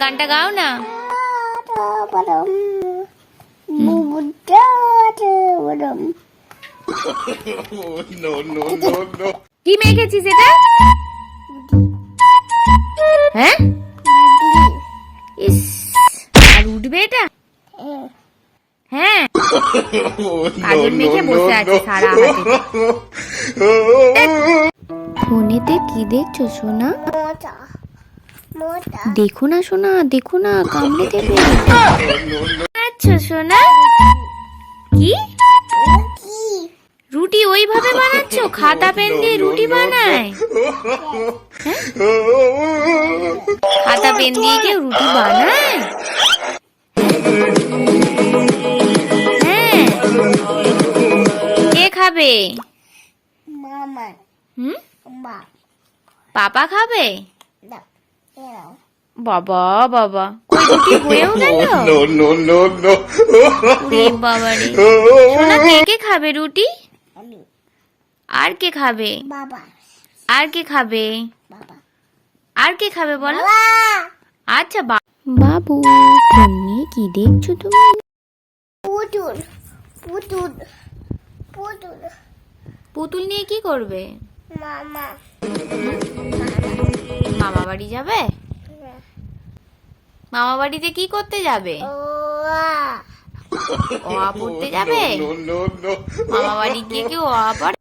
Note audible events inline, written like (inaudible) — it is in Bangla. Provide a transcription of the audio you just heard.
গানটা গাও না. কি মেখেছিস এটা? হ্যাঁ? ইস আর উঠবে এটা? হ্যাঁ? মেখে বসে আছে সারা (laughs) ফোনেতে কি দেখছ সোনা? দেখো না সোনা দেখো না কামড়ে দেবে। আচ্ছা সোনা। কি? রুটি ওইভাবে বানাচ্ছো? খাতা পেন দিয়ে রুটি বানায়? হ্যাঁ? খাতা পেন দিয়ে কেউ রুটি বানায়? হ্যাঁ। কে খাবে? হুম? পাপা খাবে? no. বাবা বাবা। হয়েও (laughs) গেল. ওরে বাবা রে। সোনা কে কে খাবে রুটি? আর কে খাবে? আর কে খাবে? আর কে খাবে বলো? আচ্ছা বা- বাবু ফোন নিয়ে কি দেখছ তুমি? Putul, putul, putul. পুতুল নিয়ে কি করবে? মামা। বাড়ি যাবে? মামা বাড়িতে কি করতে যাবে? ও ও পড়তে যাবে. মামা বাড়ি গিয়ে কি ও পড়ে?